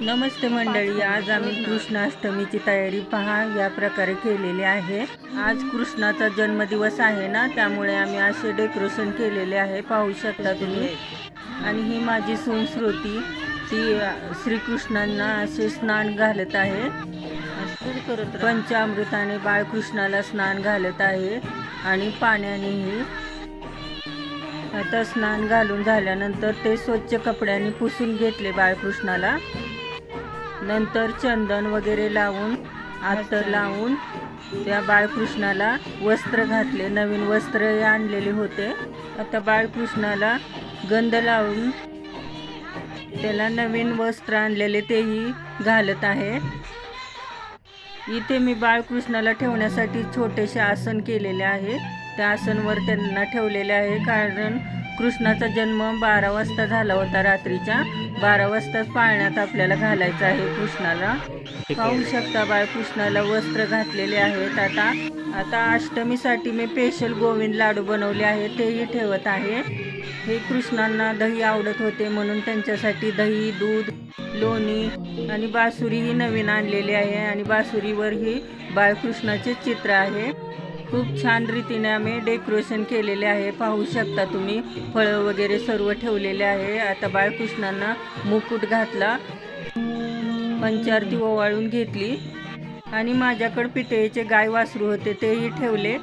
नमस्ते मंडळी आज आम्ही कृष्णाष्टमीची तयारी पहा या प्रकारे केलेली आहे. आज कृष्णाचा जन्मदिवस आहे ना त्यामुळे आम्ही असे डेकोरेशन केलेले आहे पाहू शकता तुम्ही. आणि ही माझी संस्कृती ती श्रीकृष्णांना असे स्नान घालत आहे. पंचामृताने बाळकृष्णाला स्नान घालत आहे आणि पाण्यानेही आता स्नान घालून झाल्यानंतर ते स्वच्छ कपड्यांनी पुसून घेतले बाळकृष्णाला. नंतर चंदन वगैरे लावून आत्तर लावून त्या बाळकृष्णाला वस्त्र घातले. नवीन वस्त्र आणलेले होते. आता बाळकृष्णाला गंध लावून त्याला नवीन वस्त्र आणलेले तेही घालत आहे. इथे मी बाळकृष्णाला ठेवण्यासाठी छोटेसे आसन केलेले आहे. त्या आसनवर त्यांना ठेवलेले आहे कारण कृष्णाचा जन्म बारा वाजता झाला होता रात्रीच्या. बारा वाजताच पाळण्यात आपल्याला घालायचं आहे कृष्णाला. पाहू शकता बाळकृष्णाला वस्त्र घातलेले आहेत. आता आता अष्टमीसाठी मी स्पेशल गोविंद लाडू बनवले आहे तेही ठेवत आहे. हे कृष्णांना दही आवडत होते म्हणून त्यांच्यासाठी दही दूध लोणी आणि बासुरीही नवीन आणलेली आहे आणि बासुरीवरही बाळकृष्णाचे चित्र आहे. खूप छान रीतीने आम्ही डेकोरेशन केलेले आहे. पाहू शकता तुम्ही फळं वगैरे सर्व ठेवलेले आहे. आता बाळकृष्णांना मुकुट घातला. पंचारती ओवाळून घेतली. आणि माझ्याकडे पितळेचे गाय वासरू होते तेही ठेवले.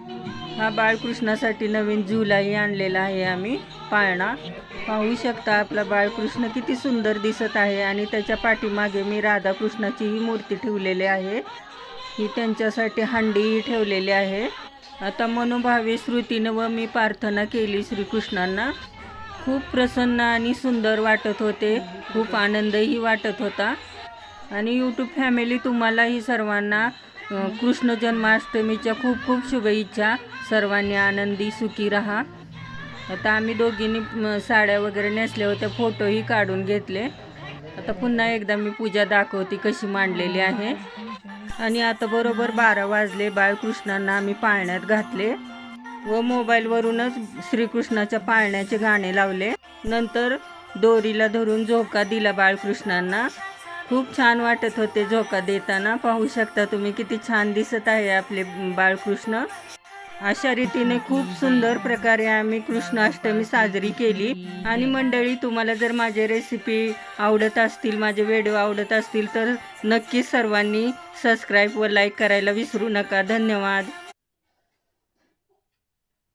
हा बाळकृष्णासाठी नवीन झुलाही आणलेला आहे आम्ही पाळणा. पाहू शकता आपला बाळकृष्ण किती सुंदर दिसत आहे. आणि त्याच्या पाठीमागे मी राधाकृष्णाचीही मूर्ती ठेवलेली आहे. ही त्यांच्यासाठी हंडीही ठेवलेली आहे. आता मनोभावे श्रुतीनं व मी प्रार्थना केली श्रीकृष्णांना. खूप प्रसन्न आणि सुंदर वाटत होते. खूप आनंदही वाटत होता. आणि यूट्यूब फॅमिली तुम्हालाही सर्वांना कृष्ण जन्माष्टमीच्या खूप खूप शुभेच्छा. सर्वांनी आनंदी सुखी राहा. आता आम्ही दोघींनी साड्या वगैरे नेसल्या होत्या फोटोही काढून घेतले. आता पुन्हा एकदा मी पूजा दाखवते कशी मांडलेली आहे. आणि आता बरोबर बारा वाजले. बाळकृष्णांना आम्ही पाळण्यात घातले व मोबाईलवरूनच श्रीकृष्णाच्या पाळण्याचे गाणे लावले. नंतर दोरीला धरून झोका दिला बाळकृष्णांना. खूप छान वाटत होते झोका देताना. पाहू शकता तुम्ही किती छान दिसत आहे आपले बाळकृष्ण. अशा रीतीने खूप सुंदर प्रकारे आम्ही कृष्णाष्टमी साजरी केली. आणि मंडळी तुम्हाला जर माझे रेसिपी आवडत असतील माझे व्हिडिओ आवडत असतील तर नक्कीच सर्वांनी सबस्क्राईब व लाईक करायला विसरू नका. धन्यवाद.